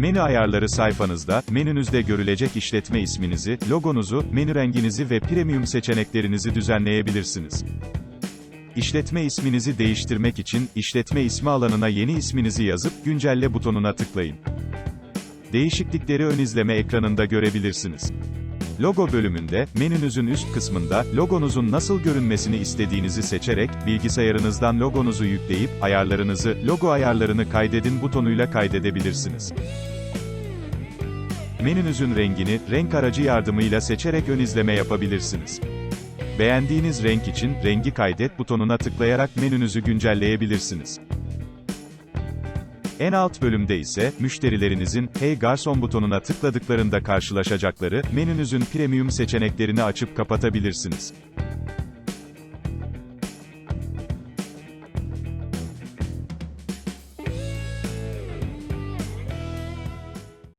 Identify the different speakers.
Speaker 1: Menü ayarları sayfanızda, menünüzde görülecek işletme isminizi, logonuzu, menü renginizi ve premium seçeneklerinizi düzenleyebilirsiniz. İşletme isminizi değiştirmek için, işletme ismi alanına yeni isminizi yazıp, güncelle butonuna tıklayın. Değişiklikleri ön izleme ekranında görebilirsiniz. Logo bölümünde, menünüzün üst kısmında, logonuzun nasıl görünmesini istediğinizi seçerek, bilgisayarınızdan logonuzu yükleyip, ayarlarınızı, logo ayarlarını kaydedin butonuyla kaydedebilirsiniz. Menünüzün rengini, renk aracı yardımıyla seçerek ön izleme yapabilirsiniz. Beğendiğiniz renk için, rengi kaydet butonuna tıklayarak menünüzü güncelleyebilirsiniz. En alt bölümde ise, müşterilerinizin, Hey Garson butonuna tıkladıklarında karşılaşacakları, menünüzün premium seçeneklerini açıp kapatabilirsiniz.